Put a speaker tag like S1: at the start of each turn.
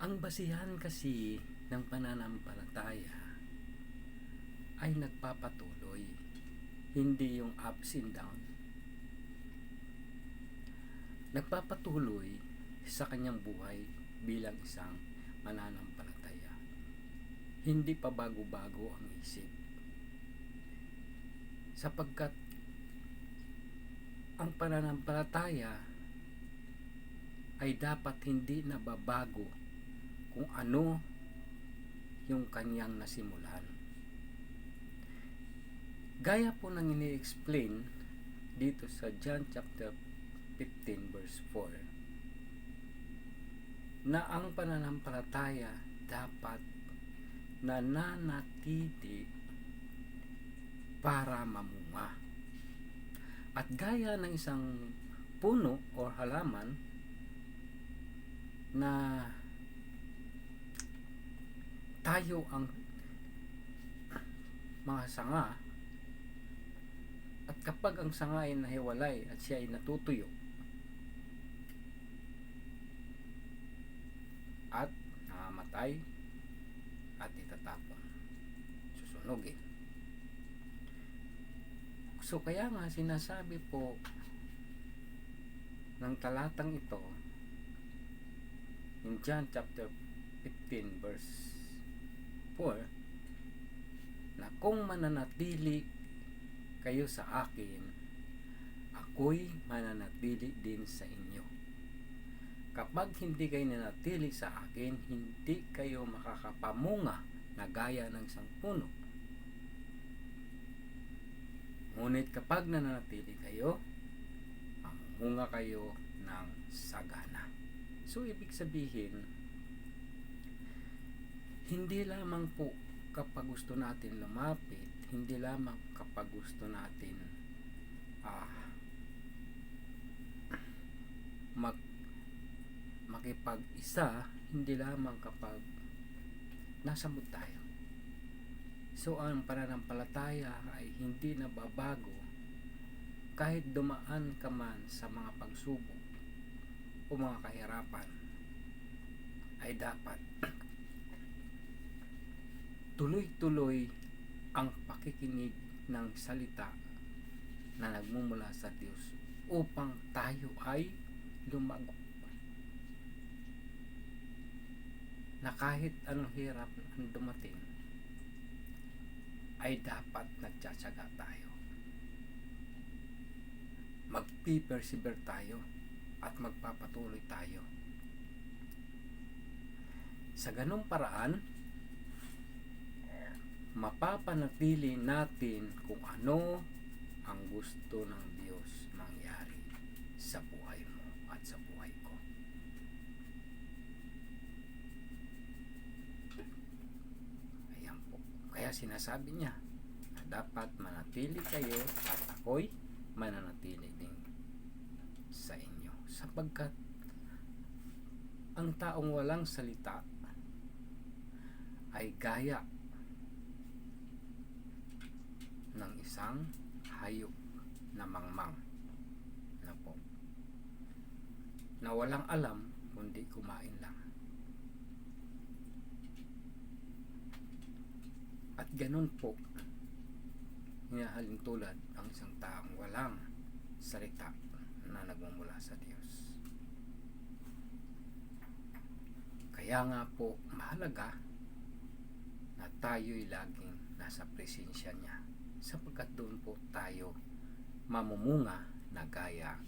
S1: Ang basihan kasi ng pananampalataya ay nagpapatuloy, hindi yung ups and down. Nagpapatuloy sa kanyang buhay bilang isang mananampalataya. Hindi pa bago-bago ang isip. Sapagkat ang pananampalataya ay dapat hindi nababago kung ano yung kanyang nasimulan. Gaya po nang ini-explain dito sa John chapter 15 verse 4 na ang pananampalataya dapat nananatili para mamunga. At gaya ng isang puno o halaman na tayo ang mga sanga. At kapag ang sanga ay nahiwalay at siya ay natutuyo at namamatay at itatapon susunugin. So kaya nga sinasabi po ng talatang ito in John chapter 15 verse 4 na kung mananatili kayo sa akin ako'y mananatili din sa inyo. Kapag hindi kayo nanatili sa akin hindi kayo makakapamunga na gaya ng isang puno. Ngunit kapag nananatili kayo mamunga kayo ng sagana. So ibig sabihin hindi lamang po kapag gusto natin lumapit, hindi lamang kapag gusto natin ah, mag makipag-isa, hindi lamang kapag nasa mood tayo. So ang pananampalataya ay hindi nababago kahit dumaan ka man sa mga pagsubok o mga kahirapan ay dapat tuloy-tuloy ang pakikinig ng salita na nagmumula sa Diyos upang tayo ay lumago. Na kahit anong hirap ang dumating, ay dapat nagtsatsaga tayo. Magpipersevere tayo at magpapatuloy tayo. Sa ganong paraan, mapapanatili natin kung ano ang gusto ng Diyos mangyari sa buhay mo at sa buhay ko. Ayan po. Kaya sinasabi niya na dapat manatili kayo at ako'y mananatili din sa inyo. Sapagkat ang taong walang salita ay gaya ng isang hayop na mangmang na po. Na walang alam kundi kumain lang. At ganun po hinahalin tulad ang isang taong walang salita na nagmumula sa Diyos. Kaya nga po mahalaga na tayo'y laging nasa presensya niya sapagkat doon po tayo mamumunga na gaya